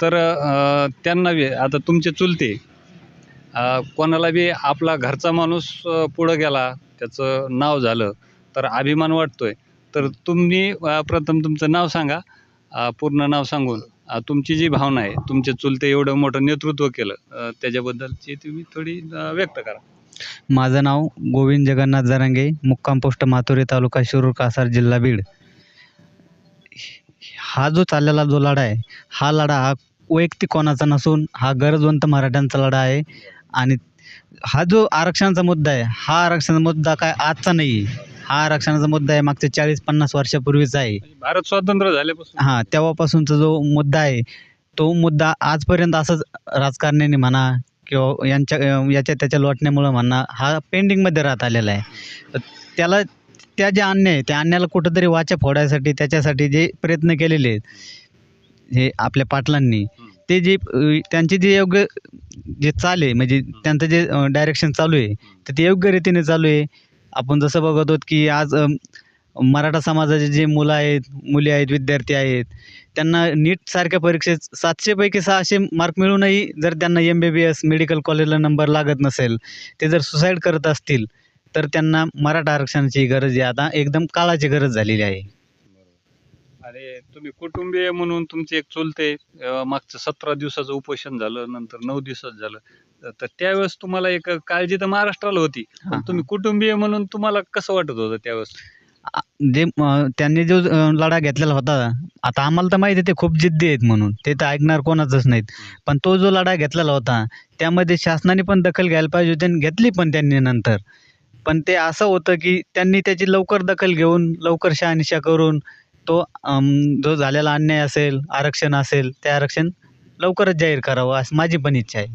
तर त्यांना बी आता तुमचे चुलते कोणाला बी आपला घरचा माणूस पुढं गेला त्याचं नाव झालं तर अभिमान वाटतो आहे तर तुम्ही प्रथम तुमचं नाव सांगा पूर्ण नाव सांगून तुमची जी भावना आहे तुमचे चुलते एवढं मोठं नेतृत्व केलं त्याच्याबद्दलची तुम्ही थोडी व्यक्त करा. माझं नाव गोविंद जगन्नाथ जरांगे मुक्काम पोस्ट माथुरे तालुका शिरूर कासार जिल्हा बीड. हा जो चाललेला जो लढा आहे हा लढा हा वैयक्तिक कोणाचा नसून हा गरजवंत मराठ्यांचा लढा आहे. आणि हा जो आरक्षणाचा मुद्दा आहे हा आरक्षणाचा मुद्दा काय आजचा नाही आहे. हा आरक्षणाचा मुद्दा आहे मागच्या चाळीस पन्नास वर्षापूर्वीचा आहे. भारत स्वतंत्र झाल्यापासून. हां तेव्हापासूनचा जो मुद्दा आहे तो मुद्दा आजपर्यंत असंच राजकारण्याने म्हणा किंवा यांच्या याच्या त्याच्या लोटण्यामुळं म्हणा हा पेंडिंगमध्ये राहत आलेला आहे. त्याला त्या ज्या अन्याय आहे, त्या अन्यायाला कुठंतरी वाचा फोडायसाठी त्याच्यासाठी जे प्रयत्न केलेले आहेत हे आपल्या पाटलांनी ते जे त्यांचे जे योग्य जे चाल आहे म्हणजे त्यांचं जे डायरेक्शन चालू आहे तर ते योग्य रीतीने चालू आहे. आपण जसं बघत आहोत की आज मराठा समाजाचे जे मुलं आहेत मुली आहेत विद्यार्थी आहेत त्यांना नीट सारख्या परीक्षेत सातशेपैकी सहाशे मार्क मिळूनही जर त्यांना M B B S medical कॉलेजला नंबर लागत नसेल ते जर सुसाईड करत असतील तर त्यांना मराठा आरक्षणाची गरज आहे. आता एकदम काळाची गरज झालेली आहे. आणि तुम्ही कुटुंबीय म्हणून तुमचे एक चुलते अ, मागचं सतरा दिवसाचं उपोषण झालं नंतर नऊ दिवसात झालं. तर- त्यावेळेस तुम्हाला एक काळजी तर महाराष्ट्राला होती. पण हां. तुम्ही कुटुंबीय म्हणून तुम्हाला कसं वाटत होतं त्यावेळेस? आ- जे त्यांनी जो अ, लढा घेतलेला होता आता आम्हाला तर माहिती आहे ते खूप जिद्दी आहेत म्हणून. ते तर ऐकणार कोणाचंच नाहीत. पण तो जो लढा घेतलेला होता त्यामध्ये शासनाने पण दखल घ्यायला पाहिजे होती आणि घेतली पण त्यांनी नंतर. पण ते असं होतं की त्यांनी त्याची लवकर दखल घेऊन लवकर शहानिशा करून तो जो झालेला अन्याय असेल आरक्षण असेल ते आरक्षण लवकरच जाहीर करावं असं माझी पण इच्छा आहे.